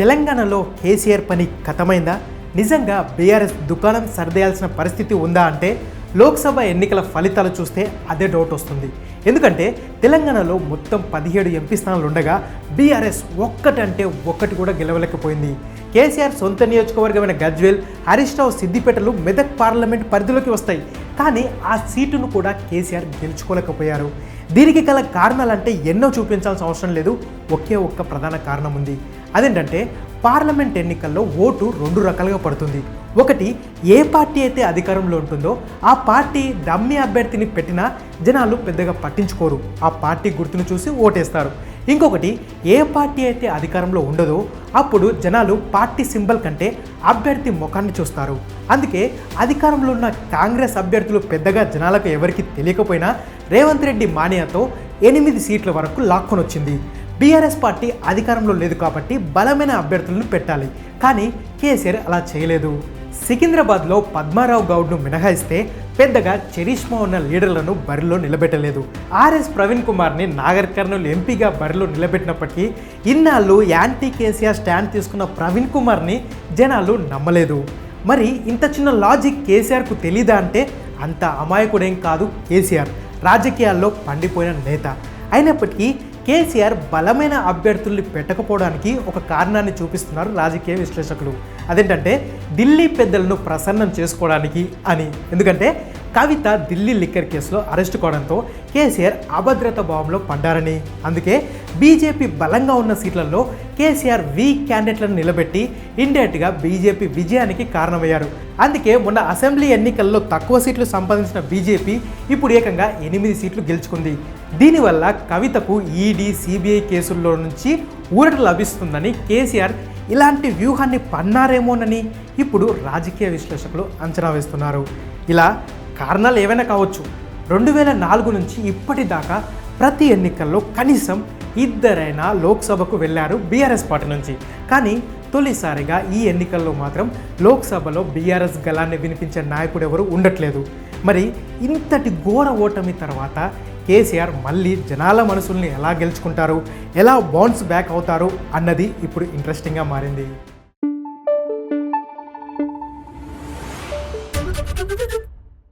తెలంగాణలో కేసీఆర్ పని ఖతమైందా నిజంగా బీఆర్ఎస్ దుకాణం సరిదేయాల్సిన పరిస్థితి ఉందా అంటే లోక్సభ ఎన్నికల ఫలితాలు చూస్తే అదే డౌట్ వస్తుంది. ఎందుకంటే తెలంగాణలో మొత్తం పదిహేడు ఎంపీ స్థానాలు ఉండగా బీఆర్ఎస్ ఒక్కటంటే ఒక్కటి కూడా గెలవలేకపోయింది. కేసీఆర్ సొంత నియోజకవర్గమైన గజ్వేల్ హరీష్ రావు సిద్దిపేటలు మెదక్ పార్లమెంట్ పరిధిలోకి వస్తాయి. కానీ ఆ సీటును కూడా కేసీఆర్ గెలుచుకోలేకపోయారు. దీనికి గల కారణాలంటే ఎన్నో చూపించాల్సిన అవసరం లేదు. ఒకే ఒక్క ప్రధాన కారణం ఉంది. అదేంటంటే పార్లమెంట్ ఎన్నికల్లో ఓటు రెండు రకాలుగా పడుతుంది. ఒకటి ఏ పార్టీ అయితే అధికారంలో ఉంటుందో ఆ పార్టీ డమ్మీ అభ్యర్థిని పెట్టినా జనాలు పెద్దగా పట్టించుకోరు. ఆ పార్టీ గుర్తును చూసి ఓటేస్తారు. ఇంకొకటి ఏ పార్టీ అయితే అధికారంలో ఉండదో అప్పుడు జనాలు పార్టీ సింబల్ కంటే అభ్యర్థి ముఖాన్ని చూస్తారు. అందుకే అధికారంలో ఉన్న కాంగ్రెస్ అభ్యర్థులు పెద్దగా జనాలకు ఎవరికి తెలియకపోయినా రేవంత్ రెడ్డి మానియాతో ఎనిమిది సీట్ల వరకు లాక్కొని వచ్చింది. బీఆర్ఎస్ పార్టీ అధికారంలో లేదు కాబట్టి బలమైన అభ్యర్థులను పెట్టాలి. కానీ కేసీఆర్ అలా చేయలేదు. సికింద్రాబాద్లో పద్మారావు గౌడ్ను మినహాయిస్తే పెద్దగా చరిష్మా ఉన్న లీడర్లను బరిలో నిలబెట్టలేదు. ఆర్ఎస్ ప్రవీణ్ కుమార్ని నాగర్ కర్నూలు ఎంపీగా బరిలో నిలబెట్టినప్పటికీ ఇన్నాళ్ళు యాంటీ కేసీఆర్ స్టాండ్ తీసుకున్న ప్రవీణ్ కుమార్ని జనాలు నమ్మలేదు. మరి ఇంత చిన్న లాజిక్ కేసీఆర్కు తెలీదా అంటే అంత అమాయకుడేం కాదు కేసీఆర్. రాజకీయాల్లో పండిపోయిన నేత. అయినప్పటికీ కేసీఆర్ బలమైన అభ్యర్థుల్ని పెట్టకపోవడానికి ఒక కారణాన్ని చూపిస్తున్నారు రాజకీయ విశ్లేషకులు. అదేంటంటే ఢిల్లీ పెద్దలను ప్రసన్నం చేసుకోవడానికి అని. ఎందుకంటే కవిత ఢిల్లీ లిక్కర్ కేసులో అరెస్ట్ కావడంతో కేసీఆర్ అభద్రత భావంలో పడ్డారని. అందుకే బీజేపీ బలంగా ఉన్న సీట్లలో కేసీఆర్ వీక్ క్యాండిడేట్లను నిలబెట్టి ఇండైరెక్ట్గా బీజేపీ విజయానికి కారణమయ్యారు. అందుకే మొన్న అసెంబ్లీ ఎన్నికల్లో తక్కువ సీట్లు సంపాదించిన బీజేపీ ఇప్పుడు ఏకంగా ఎనిమిది సీట్లు గెలుచుకుంది. దీనివల్ల కవితకు ఈడీ సిబిఐ కేసుల్లో నుంచి ఊరట లభిస్తుందని కేసీఆర్ ఇలాంటి వ్యూహాన్ని పన్నారేమోనని ఇప్పుడు రాజకీయ విశ్లేషకులు అంచనా వేస్తున్నారు. ఇలా కారణాలు ఏవైనా కావచ్చు. రెండు వేల నాలుగు నుంచి ఇప్పటిదాకా ప్రతి ఎన్నికల్లో కనీసం ఇద్దరైనా లోక్సభకు వెళ్ళారు బీఆర్ఎస్ పార్టీ నుంచి. కానీ తొలిసారిగా ఈ ఎన్నికల్లో మాత్రం లోక్సభలో బీఆర్ఎస్ గలాన్ని వినిపించే నాయకుడు ఎవరు ఉండట్లేదు. మరి ఇంతటి ఘోర ఓటమి తర్వాత కేసీఆర్ మళ్ళీ జనాల మనసుల్ని ఎలా గెలుచుకుంటారు? ఎలా బౌన్స్ బ్యాక్ అవుతారు? అన్నది ఇప్పుడు ఇంట్రెస్టింగ్గా మారింది.